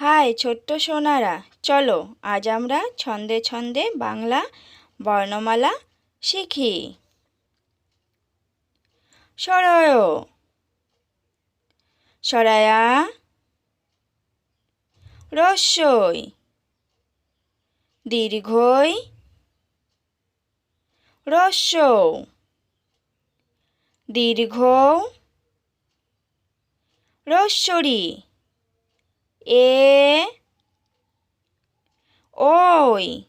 High, ছোট্ট সোনারা, চলো, আজ আমরা ছন্দে ছন্দে বাংলা বর্ণমালা শিখি। সরয়, সরায়া, রস্যই, দীর্ঘই রস্য দীর্ঘ রস্বরী এ, ওই,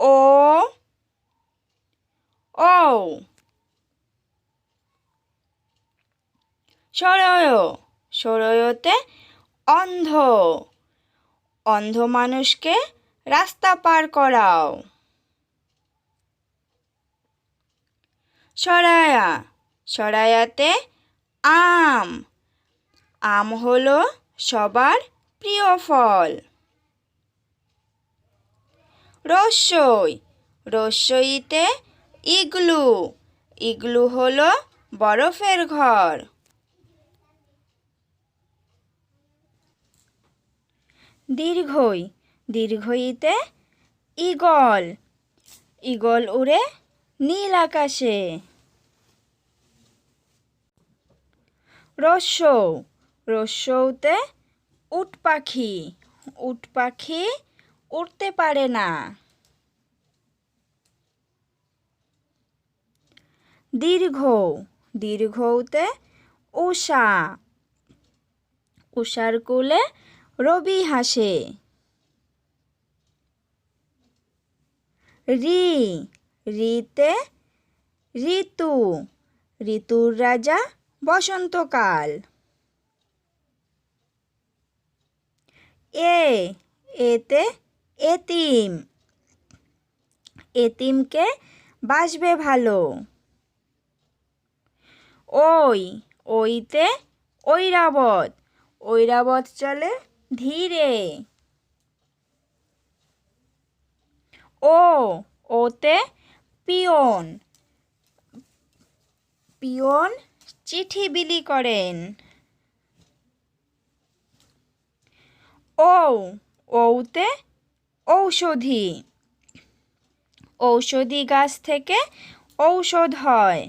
ও ও সরয়, সরয়তে অন্ধ অন্ধ মানুষকে রাস্তা পার করাও। সরায়া, সরায়াতে আম আম হলো সবার প্রিয় ফল। রস্যই রস্যইতে ইগলু। ইগলু হলো বরফের ঘর। দীর্ঘই। দীর্ঘইতে ইগল। ইগল উড়ে নীল আকাশে। রস্যৌ রস্যৌতে উট পাখি। উট পাখি উঠতে পারে না। দীর্ঘ। দীর্ঘতে উষা উষার কুলে রবি হাসে। রি। রিতে ঋতু। ঋতুর রাজা বসন্তকাল। এ, এতে এতিম। এতিমকে বাসবে ভালো। ওই, ওইতে ঐরাবত। ঐরাবত চলে ধীরে। ও, ওতে পিয়ন। পিয়ন চিঠি বিলি করেন। ও ঔতে ঔষধি। ঔষধি গাছ থেকে ঔষধ হয়।